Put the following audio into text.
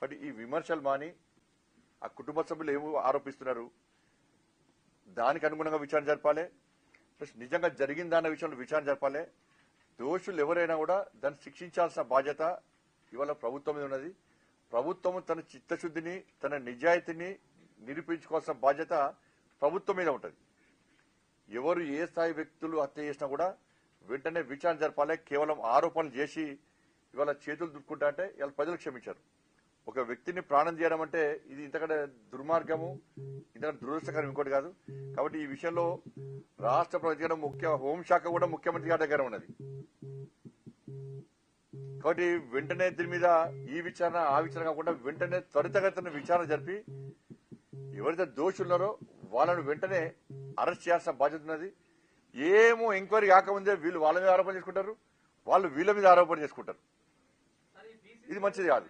కాబట్టి ఈ విమర్శలు మాని ఆ కుటుంబ సభ్యులు ఏమో ఆరోపిస్తున్నారు? దానికి అనుగుణంగా విచారణ జరపాలి? ప్లస్ నిజంగా జరిగిందన్న విషయంలో విచారణ జరపాలి? దోషులు ఎవరైనా కూడా దాన్ని శిక్షించాల్సిన బాధ్యత ఇవాళ ప్రభుత్వం మీద ఉన్నది. ప్రభుత్వం తన చిత్తశుద్ధిని తన నిజాయితీని నిరూపించుకోవాల్సిన బాధ్యత ప్రభుత్వం మీద ఉంటుంది. ఎవరు ఏ స్థాయి వ్యక్తులు హత్య చేసినా కూడా వెంటనే విచారణ జరపాలి. కేవలం ఆరోపణలు చేసి ఇవాళ చేతులు దుక్కుంటా అంటే ఇవాళ ప్రజలు క్షమించారు. ఒక వ్యక్తిని ప్రాణం చేయడం అంటే ఇది ఇంతకంటే దుర్మార్గము ఇంతకంటే దురదృష్టకరం ఇంకోటి కాదు. కాబట్టి ఈ విషయంలో రాష్ట్ర ప్రభుత్వం ముఖ్య హోంశాఖ కూడా ముఖ్యమంత్రి గారి దగ్గర ఉన్నది. కాబట్టి వెంటనే దీని మీద ఈ విచారణ ఆ విచారణ కాకుండా వెంటనే త్వరితగతిన విచారణ జరిపి ఎవరైతే దోషులున్నారో వాళ్ళను వెంటనే అరెస్ట్ చేయాల్సిన బాధ్యత ఉన్నది. ఏమో ఎంక్వైరీ కాకముందే వీళ్ళు వాళ్ళ మీద ఆరోపణ చేసుకుంటారు వాళ్ళు వీళ్ళ మీద ఆరోపణ చేసుకుంటారు. ఇది మంచిది కాదు.